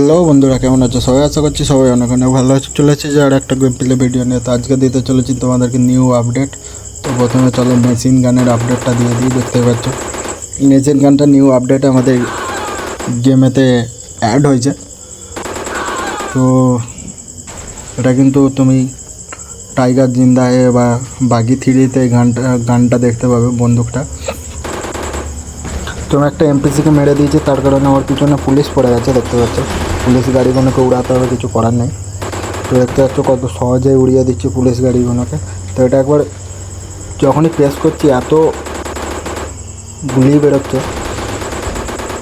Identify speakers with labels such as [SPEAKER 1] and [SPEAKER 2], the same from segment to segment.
[SPEAKER 1] Hello বন্ধুরা, কেমন আছো? সবাই আশা করছি সবাই অনেক অনেক ভালো আছে। চলেছে যে আর একটা গেম প্লে ভিডিও নিয়ে। তো আজকে দিতে চলেছি তোমাদেরকে নিউ আপডেট তো প্রথমে চলো মেশিন গানের আপডেটটা দিয়ে দিই দেখতে পাচ্ছ। মেশিন গানটা নিউ আপডেট আমাদের গেমেতে অ্যাড হয়েছে। তো এটা কিন্তু তুমি টাইগার জিন্দায়ে বা বাগি থ্রিতে গানটা গানটা দেখতে পাবে বন্দুকটা। তো একটা এমপিসিকে মেরে দিয়েছি, তার কারণে আমার পিছনে পুলিশ পড়ে গেছে, দেখতে পাচ্ছ। পুলিশ গাড়িগুলোকে উড়াতে হবে, কিছু করার নেই। তো দেখতে পাচ্ছ কত সহজেই উড়িয়ে দিচ্ছি পুলিশ গাড়িগুলোকে। তো এটা একবার যখনই প্রেস করছি, এত গুলি বেরোচ্ছে।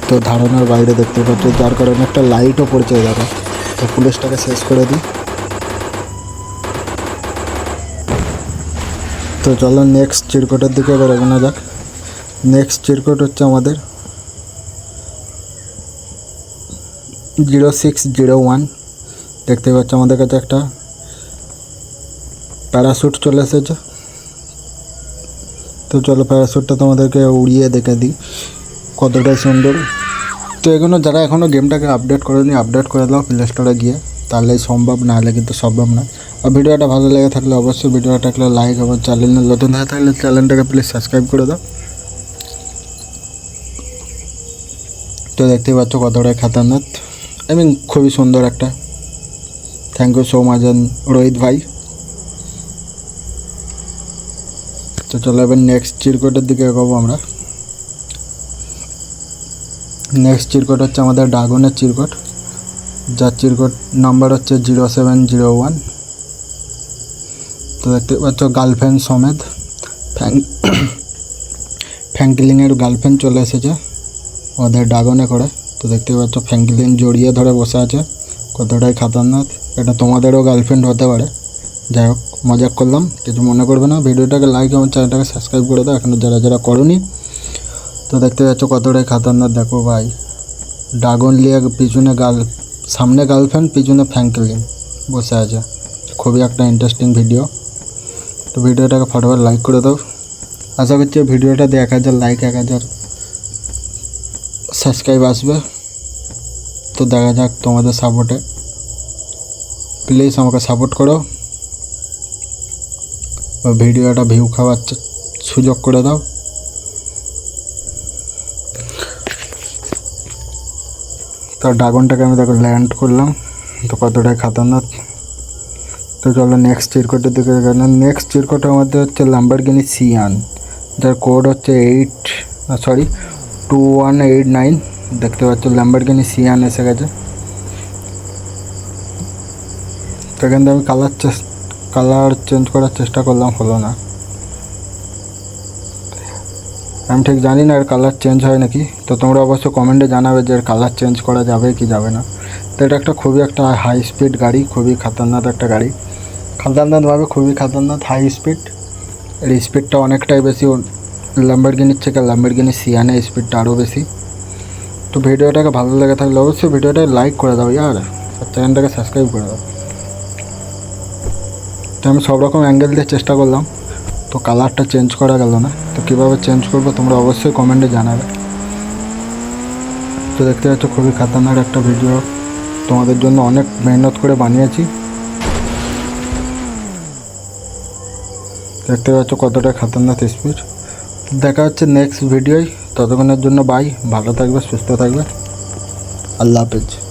[SPEAKER 1] তো ধারণার বাইরে দেখতে পাচ্ছ, যার কারণে একটা লাইটও পড়ছে দেখো তো পুলিশটাকে শেষ করে দিই। তো চলো নেক্সট চিরকোটের দিকে এবার এগোনো যাক। নেক্সট চিরকোট হচ্ছে আমাদের জিরো সিক্স জিরো ওয়ান। দেখতে পাচ্ছ আমাদের কাছে একটা প্যারাশুট চলে এসেছে। তো চলো প্যারাশুটটা তোমাদেরকে উড়িয়ে দেখে দিই কতটা সুন্দর। তো এগুলো যারা এখনও গেমটাকে আপডেট করেনি, আপডেট করে দাও প্লে স্টোরে গিয়ে। তাহলে সম্ভব না হলে কিন্তু সম্ভব না। আর ভিডিওটা ভালো লেগে থাকলে অবশ্যই ভিডিওটা একটা লাইক এবং চ্যানেলে নতুন হয়ে থাকলে চ্যানেলটাকে প্লিজ সাবস্ক্রাইব করে দাও। তো দেখতেই পাচ্ছ কতটা খাতারনাথ আই মিন খুবই সুন্দর একটা। Thank you so much Rohit ভাই। তো চলো এবার নেক্সট চিরকোটের দিকে এগোবো আমরা। নেক্সট চিরকোট হচ্ছে আমাদের ড্রাগনের চিরকোট। যার চিরকোট নাম্বার হচ্ছে জিরো সেভেন জিরো ওয়ান তো দেখতে পাচ্ছ গার্লফ্রেন্ড সমেত। ফ্যাং ফ্যাঙ্কলিংয়ের গার্লফ্রেন্ড চলে এসেছে। ওদের ড্রাগনে করে। তো দেখতে পাচ্ছ ফ্যাঙ্কলিন জড়িয়ে ধরে বসে আছে। কতটাই খাতারনাক এটা তোমাদেরও গার্লফ্রেন্ড হতে পারে। যাই হোক মজা করলাম, কিছু মনে করবে না। ভিডিওটাকে লাইক এবং চ্যানেলটাকে সাবস্ক্রাইব করে দাও এখনও যারা যারা করনি। তো দেখতে পাচ্ছ কতটাই খাতারনাক দেখো ভাই। ড্রাগন লিয়ে পিছনে গার্ল সামনে গার্লফ্রেন্ড পিছনে ফ্যাঙ্কলিন বসে আছে। খুবই একটা ইন্টারেস্টিং ভিডিও তো ভিডিওটাকে ফটোফট লাইক করে দাও। আশা করছি ভিডিওটা দিয়ে এক হাজার লাইক এক হাজার সাবস্ক্রাইব আসবে। তো দেখা যাক তোমাদের সাপোর্টে প্লিজ আমাকে সাপোর্ট করো। ভিডিওটা ভিউ খাওয়ার সুযোগ করে দাও। তো ড্রাগনটাকে আমি দেখো ল্যান্ড করলাম। তো কতটাই খাতারনাক। তো চলো নেক্সট চিরকটের দিকে গেলে নেক্সট চিরকটের মধ্যে হচ্ছে লাম্বারগিনি সিয়ান যার কোড হচ্ছে eight sorry two one eight nine দেখতে পাচ্ছ ল্যাম্বারগিনি সিয়ান এসে গেছে। তো এখান থেকে আমি কালার কালার চেঞ্জ করার চেষ্টা করলাম, হলো না। আমি ঠিক জানি না এর কালার চেঞ্জ হয় নাকি, তো তোমরা অবশ্য কমেন্টে জানাবে যে এর কালার চেঞ্জ করা যাবে কি যাবে না। তো এটা একটা খুবই একটা হাই স্পিড গাড়ি, খুবই খাতারনাক একটা গাড়ি। খাতারনাকভাবে খুবই খাতারনাক হাই স্পিড এর স্পিডটা অনেকটাই বেশি ল্যাম্বারগিনির থেকে ল্যাম্বারগিনি সিয়ানে স্পিডটা আরও বেশি। তো ভিডিওটাকে ভালো লেগে থাকলে অবশ্যই ভিডিওটাকে লাইক করে দাও, ইয়ার। আর চ্যানেলটাকে সাবস্ক্রাইব করে দাও। তো আমি সব রকম অ্যাঙ্গেল দিয়ে চেষ্টা করলাম। তো কালারটা চেঞ্জ করা গেল না। তো কীভাবে চেঞ্জ করব তোমরা অবশ্যই কমেন্টে জানাবে। তো দেখতে পাচ্ছ খুবই খাতারনাক একটা ভিডিও তোমাদের জন্য অনেক মেহনত করে বানিয়েছি। দেখতে পাচ্ছ কতটা খাতারনাক স্পিড দেখা হচ্ছে নেক্সট ভিডিওয় ততক্ষণের জন্য বাই ভালো থাকবে সুস্থ থাকবে। আল্লাহ হাফেজ।